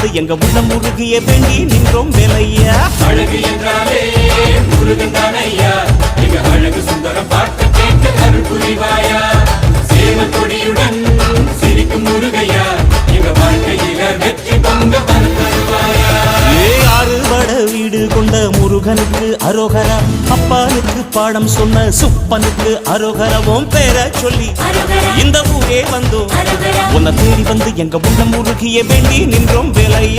வந்து எங்க உள்ள முருகிய வேண்டி நின்றோம் வேலையா? அழகு என்றாலே முருகன் தானையா எங்க அழகு சுந்தரம் பார்க்க கேட்க அருள் புரிவாயா? சேவல் கொடியுடன் சிரிக்கும் முருகையா? எங்க வாழ்க்கையில வெற்றி பொங்க தருவாயா? வட கொண்ட முருகனுக்கு அரோகரா. அப்பானுக்கு பாடம் சொன்ன சுப்பனுக்கு அரோகரவும் பேர சொல்லி. இந்த ஊரே வந்தோம். உன்னை தேடி வந்து எங்க உள்ள முருகிய வேண்டி நின்றோம் வேலையா